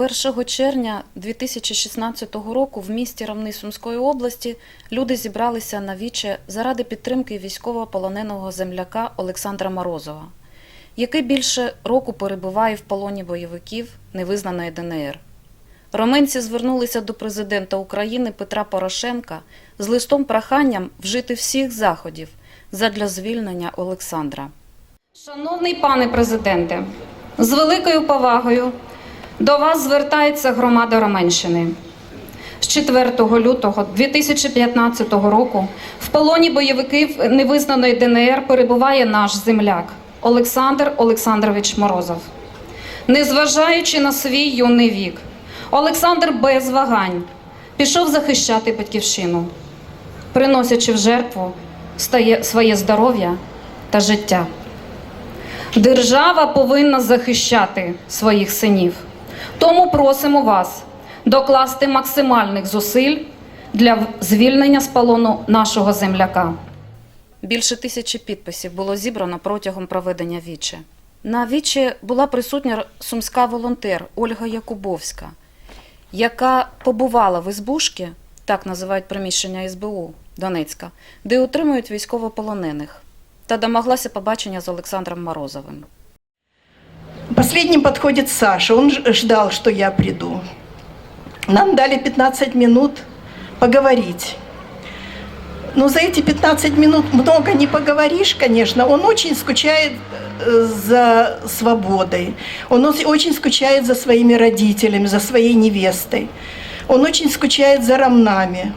1 червня 2016 року в місті Равни Сумської області люди зібралися на віче заради підтримки військовополоненого земляка Олександра Морозова, який більше року перебуває в полоні бойовиків невизнаної ДНР. Роменці звернулися до президента України Петра Порошенка з листом проханням вжити всіх заходів задля звільнення Олександра. Шановний пане президенте, з великою повагою до вас звертається громада Роменщини. З 4 лютого 2015 року в полоні бойовиків невизнаної ДНР перебуває наш земляк Олександр Олександрович Морозов. Незважаючи на свій юний вік, Олександр без вагань пішов захищати батьківщину, приносячи в жертву своє здоров'я та життя. Держава повинна захищати своїх синів. Тому просимо вас докласти максимальних зусиль для звільнення з полону нашого земляка. Більше тисячі підписів було зібрано протягом проведення віче. На вічі була присутня сумська волонтер Ольга Якубовська, яка побувала в Ізбушки, так називають приміщення СБУ Донецька, де утримують військовополонених, та домоглася побачення з Олександром Морозовим. Последним подходит Саша. Он ждал, что я приду. Нам дали 15 минут поговорить. Но за эти 15 минут много не поговоришь, конечно. Он очень скучает э, за свободой. Он очень скучает за своими родителями, за своей невестой. Он очень скучает за рамнами.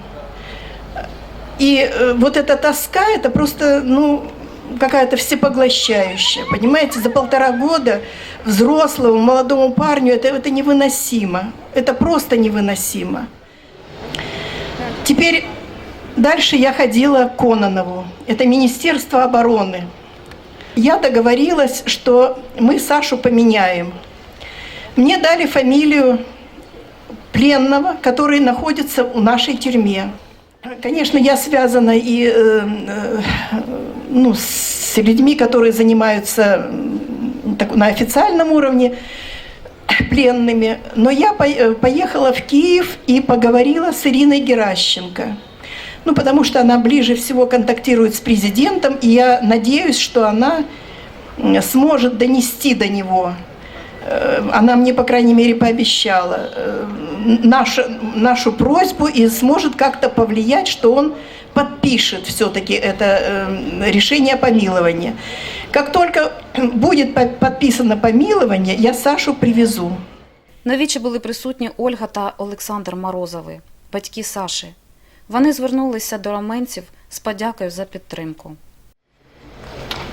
И э, вот эта тоска, это просто, ну, какая-то всепоглощающая, понимаете? За полтора года взрослому, молодому парню это, это невыносимо. Это просто невыносимо. Теперь дальше я ходила к Кононову. Это Министерство обороны. Я договорилась, что мы Сашу поменяем. Мне дали фамилию пленного, который находится в нашей тюрьме. Конечно, я связана и э, э, ну, с людьми, которые занимаются так, на официальном уровне пленными. Но я э, поехала в Киев и поговорила с Ириной Геращенко. Ну, потому что она ближе всего контактирует с президентом, и я надеюсь, что она сможет донести до него Э, она мне, по крайней мере, пообещала э, нашу, нашу просьбу и сможет как-то повлиять, что он подпишет все-таки это э, решение о помиловании. Как только будет по- подписано помилование, я Сашу привезу. На вічі були присутні Ольга та Олександр Морозови, батьки Саші. Вони звернулися до раменців з подякою за підтримку.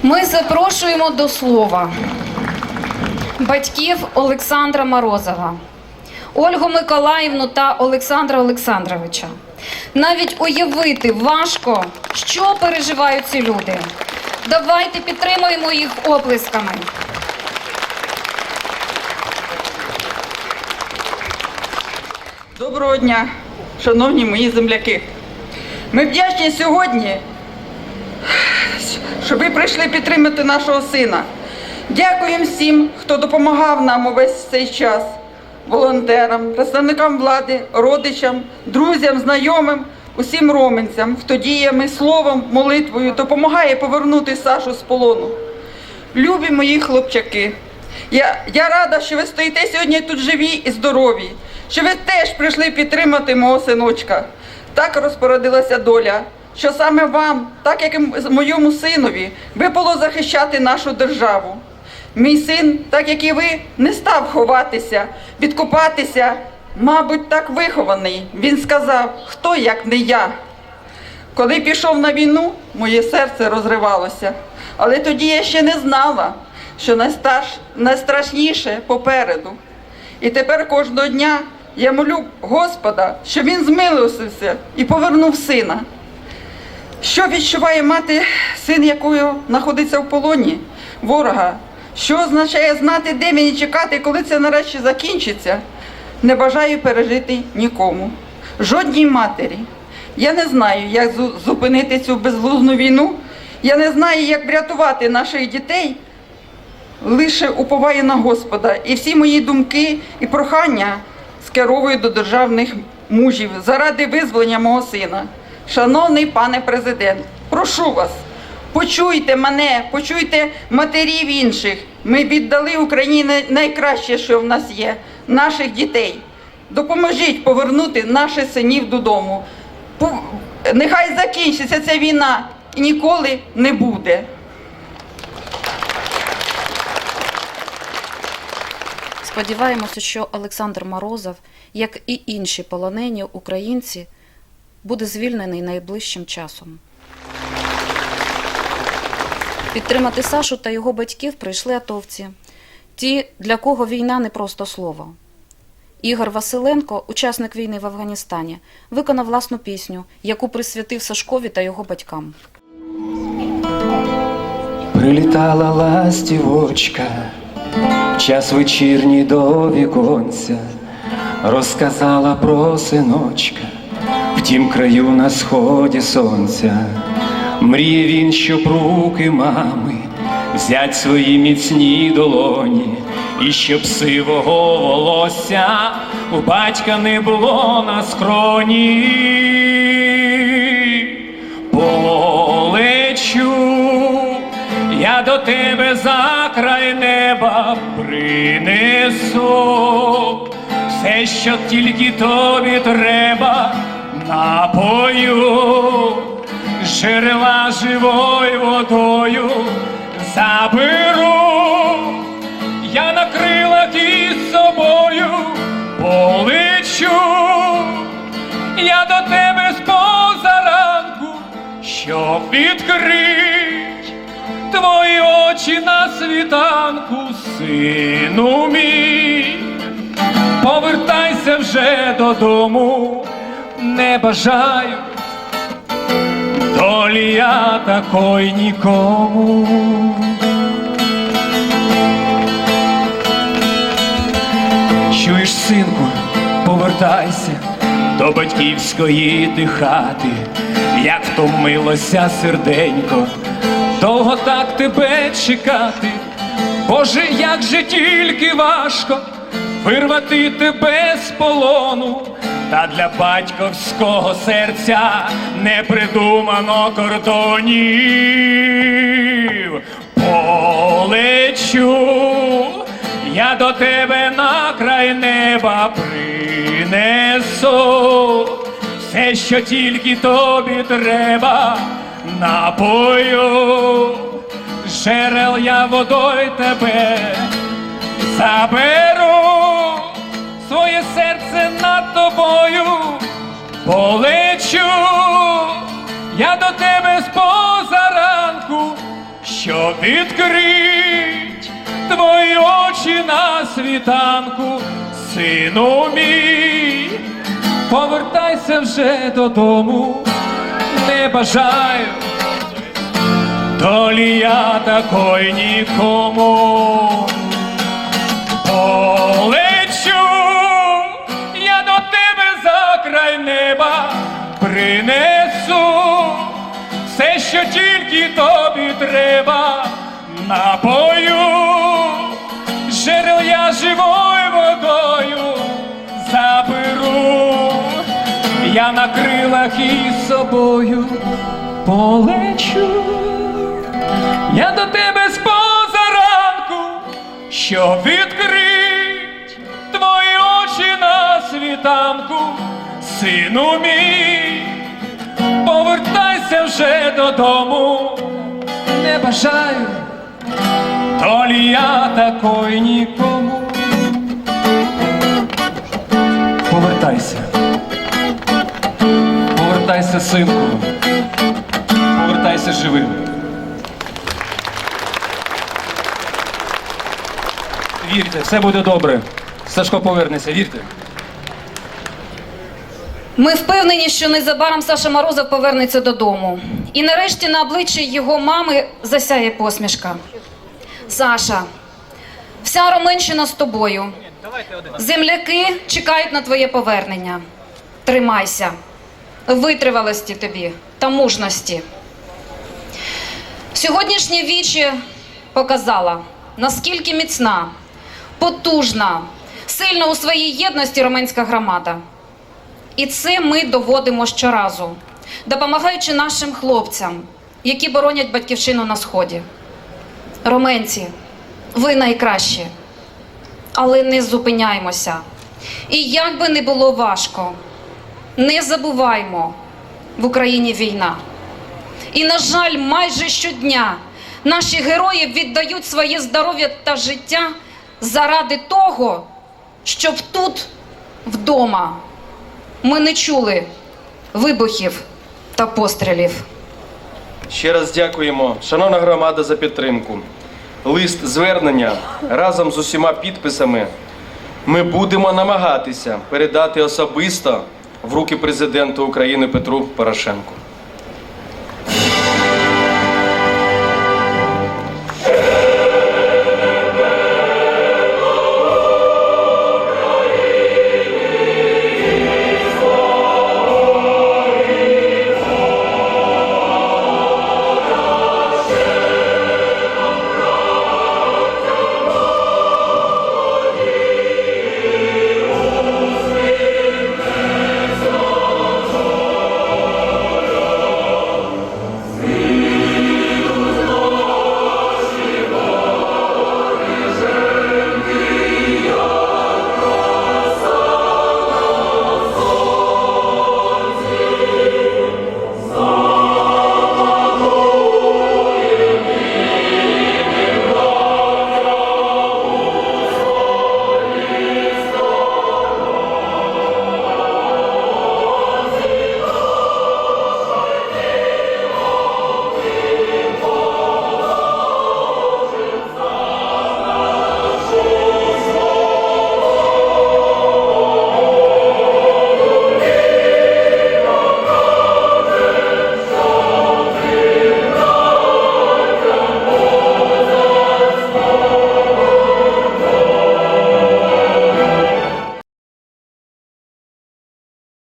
Ми запрошуємо до слова батьків Олександра Морозова, Ольгу Миколаївну та Олександра Олександровича. Навіть уявити важко, що переживають ці люди. Давайте підтримуємо їх оплесками. Доброго дня, шановні мої земляки. Ми вдячні сьогодні, що ви прийшли підтримати нашого сина. Дякуємо всім, хто допомагав нам увесь цей час. Волонтерам, представникам влади, родичам, друзям, знайомим, усім роменцям, хто діями, словом, молитвою допомагає повернути Сашу з полону. Любі мої хлопчаки, я, я рада, що ви стоїте сьогодні тут живі і здорові, що ви теж прийшли підтримати мого синочка. Так розпорядилася доля, що саме вам, так як і моєму синові, випало захищати нашу державу. Мій син, так як і ви, не став ховатися, відкупатися, мабуть, так вихований. Він сказав, хто як не я. Коли пішов на війну, моє серце розривалося. Але тоді я ще не знала, що найстарш, найстрашніше попереду. І тепер кожного дня я молю Господа, щоб він змилосився і повернув сина. Що відчуває мати, син якою знаходиться в полоні ворога? Що означає знати, де мені чекати, коли це нарешті закінчиться? Не бажаю пережити нікому, жодній матері. Я не знаю, як зупинити цю безглузну війну. Я не знаю, як врятувати наших дітей. лише уповаю на Господа, і всі мої думки і прохання скеровую до державних мужів заради визволення мого сина. Шановний пане президент, прошу вас, почуйте мене, почуйте матерів інших. Ми віддали Україні найкраще, що в нас є, наших дітей. Допоможіть повернути наших синів додому. Нехай закінчиться ця війна і ніколи не буде. Сподіваємося, що Олександр Морозов, як і інші полонені українці, буде звільнений найближчим часом. Підтримати Сашу та його батьків прийшли атовці, ті, для кого війна не просто слово. Ігор Василенко, учасник війни в Афганістані, виконав власну пісню, яку присвятив Сашкові та його батькам. Прилітала ластівочка, в час вечірній до віконця, розказала про синочка, в тім краю на сході сонця. Мріє він, щоб руки мами взять свої міцні долоні, і щоб сивого волосся у батька не було на скроні. Полечу я до тебе за край неба принесу все, що тільки тобі треба, напою, жерела живою водою заберу, я на крилах із собою полечу. Я до тебе з позаранку, щоб відкрить твої очі на світанку, сину мій. Повертайся вже додому, не бажаю долі я такої нікому. Чуєш, синку, повертайся до батьківської ти хати, як втомилося серденько, довго так тебе чекати. Боже, як же тільки важко вирвати тебе з полону, та для батьківського серця не придумано кордонів. Полечу я до тебе на край неба принесу все, що тільки тобі треба, напою, жерел я водою тебе заберу, своє серце полечу, я до тебе з позаранку, щоб відкрить твої очі на світанку, сину мій, повертайся вже додому, не бажаю. Долі я такої нікому принесу все, що тільки тобі треба, напою, жерел я живою водою заберу, я на крилах із собою полечу. Я до тебе з позаранку, щоб відкрить твої очі на світанку, сину мій, повертайся вже додому, не бажаю, долі я такої нікому. Повертайся, повертайся, синку, повертайся живим. Вірте, все буде добре. Сашко повернеться, вірте. Ми впевнені, що незабаром Саша Морозов повернеться додому. І нарешті на обличчі його мами засяє посмішка. Саша, вся Роменщина з тобою. Земляки чекають на твоє повернення. Тримайся, витривалості тобі та мужності. Сьогоднішнє віче показала, наскільки міцна, потужна, сильна у своїй єдності романська громада. І це ми доводимо щоразу, допомагаючи нашим хлопцям, які боронять батьківщину на сході. Роменці, ви найкращі, але не зупиняймося. І як би не було важко, не забуваймо, в Україні війна. І, на жаль, майже щодня наші герої віддають своє здоров'я та життя заради того, щоб тут, вдома, ми не чули вибухів та пострілів. Ще раз дякуємо, шановна громада, за підтримку. Лист звернення разом з усіма підписами ми будемо намагатися передати особисто в руки президенту України Петру Порошенку.